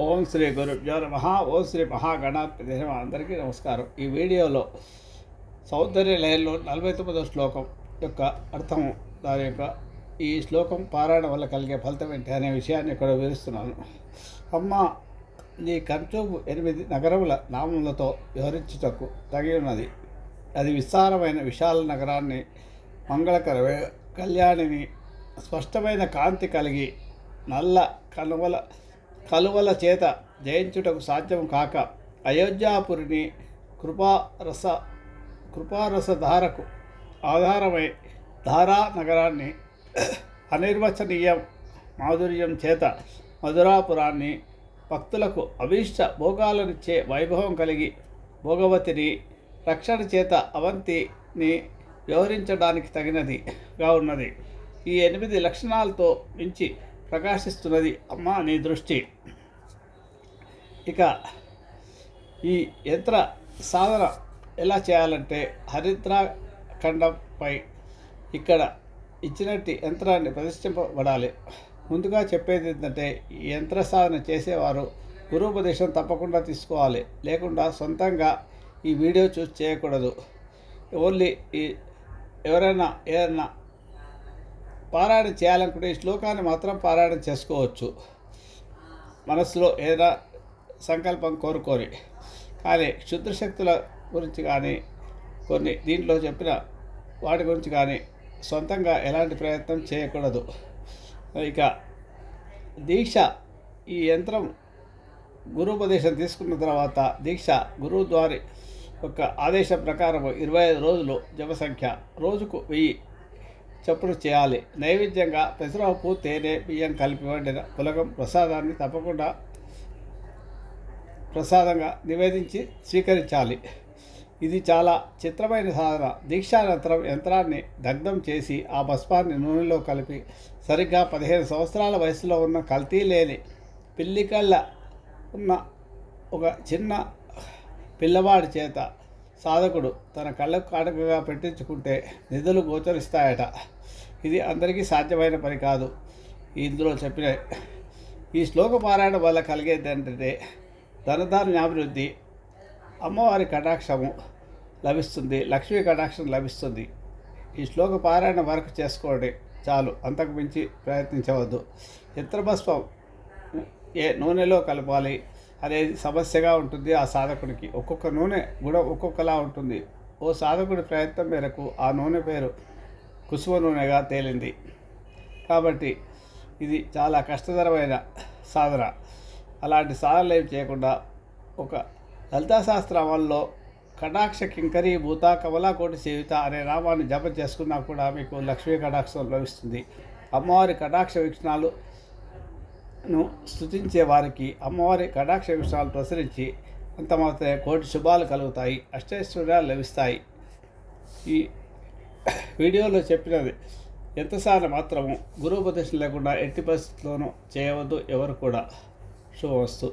ఓం శ్రీ గురుభ్యో నమ. ఓం శ్రీ మహాగణాధిపతి అందరికీ నమస్కారం. ఈ వీడియోలో సౌందర్య లయంలో నలభై తొమ్మిదో శ్లోకం యొక్క అర్థం దాని యొక్క ఈ శ్లోకం పారాయణ వల్ల కలిగే ఫలితం ఏంటి అనే విషయాన్ని ఇక్కడ వివరిస్తున్నాను. అమ్మ నీ కంచూపు ఎనిమిది నగరముల నామములతో వివరించుటకు తగి ఉన్నది అది విస్తారమైన విశాల నగరాన్ని మంగళకర కళ్యాణిని స్పష్టమైన కాంతి కలిగి నల్ల కనువల కలువల చేత జయించుటకు సాధ్యం కాక అయోధ్యాపురిని కృపారస కృపారసధారకు ఆధారమై ధారా నగరాన్ని అనిర్వచనీయం మాధుర్యం చేత మధురాపురాన్ని భక్తులకు అభీష్ట భోగాలనిచ్చే వైభవం కలిగి భోగవతిని రక్షణ చేత అవంతిని వ్యవహరించడానికి తగినదిగా ఉన్నది. ఈ ఎనిమిది లక్షణాలతో మించి ప్రకాశిస్తున్నది. అమ్మ నీ దృష్టి. ఇక ఈ యంత్ర సాధన ఎలా చేయాలంటే హరిద్రాఖండంపై ఇక్కడ ఇచ్చినట్టు యంత్రాన్ని ప్రతిష్ఠింపబడాలి. ముందుగా చెప్పేది ఏంటంటే ఈ యంత్ర సాధన చేసేవారు గురుపదేశం తప్పకుండా తీసుకోవాలి. లేకుండా సొంతంగా ఈ వీడియో చూసి చేయకూడదు. ఓన్లీ ఈ ఎవరైనా ఏదైనా పారాయణ చేయాలనుకుంటే ఈ శ్లోకాన్ని మాత్రం పారాయణ చేసుకోవచ్చు. మనసులో ఏదైనా సంకల్పం కోరుకొని కానీ క్షుద్ర శక్తుల గురించి కానీ కొన్ని దీంట్లో చెప్పిన వాటి గురించి కానీ సొంతంగా ఎలాంటి ప్రయత్నం చేయకూడదు. ఇక దీక్ష ఈ యంత్రం గురుపదేశం తీసుకున్న తర్వాత దీక్ష గురువు ద్వారా యొక్క ఆదేశం ప్రకారం ఇరవై ఐదు రోజులు జప సంఖ్య. రోజుకు వెయ్యి చప్పుడు చేయాలి. నైవేద్యంగా పెసరపప్పు తేనె బియ్యం కలిపి వండిన పులగం ప్రసాదాన్ని తప్పకుండా ప్రసాదంగా నివేదించి స్వీకరించాలి. ఇది చాలా చిత్రమైన సాధన. దీక్షానంతరం యంత్రాన్ని దగ్ధం చేసి ఆ భస్మాన్ని నూనెలో కలిపి సరిగ్గా పదిహేను సంవత్సరాల వయసులో ఉన్న కల్తీ లేని పిల్లికళ్ళ ఉన్న ఒక చిన్న పిల్లవాడి చేత సాధకుడు తన కళ్ళకు కాటకగా పెట్టించుకుంటే నిధులు గోచరిస్తాయట. ఇది అందరికీ సాధ్యమైన పని కాదు. ఇందులో చెప్పిన ఈ శ్లోక పారాయణ వల్ల కలిగేది ఏంటంటే ధనధాన్యాభివృద్ధి అమ్మవారి కటాక్షము లభిస్తుంది లక్ష్మీ కటాక్షం లభిస్తుంది. ఈ శ్లోక పారాయణ వరకు చేసుకోండి. చాలు అంతకు మించి ప్రయత్నించవద్దు. చిత్రభస్వం ఏ నూనెలో కలపాలి అనేది సమస్యగా ఉంటుంది ఆ సాధకుడికి. ఒక్కొక్క నూనె కూడా ఒక్కొక్కలా ఉంటుంది. ఓ సాధకుడి ప్రయత్నం మేరకు ఆ నూనె పేరు కుసుమ నూనెగా తేలింది. కాబట్టి ఇది చాలా కష్టతరమైన సాధన. అలాంటి సాధనలు ఏమి చేయకుండా ఒక లలితాశాస్త్ర అమల్లో కటాక్ష కింకరి భూత కమలాకోటి సేవిత అనే నామాన్ని జపం చేసుకున్నా కూడా మీకు లక్ష్మీ కటాక్షం లభిస్తుంది. అమ్మవారి కటాక్ష వీక్షణాలు ను స్థుతించే వారికి అమ్మవారి కటాక్ష విషయాలు ప్రసరించి అంత మాత్రమే కోటి శుభాలు కలుగుతాయి అష్టైశ్వర్యాలు లభిస్తాయి. ఈ వీడియోలో చెప్పినది ఎంతసారి మాత్రము గురువుపదేశం లేకుండా ఎట్టి పరిస్థితుల్లోనూ చేయవద్దు ఎవరు కూడా. శుభవస్తు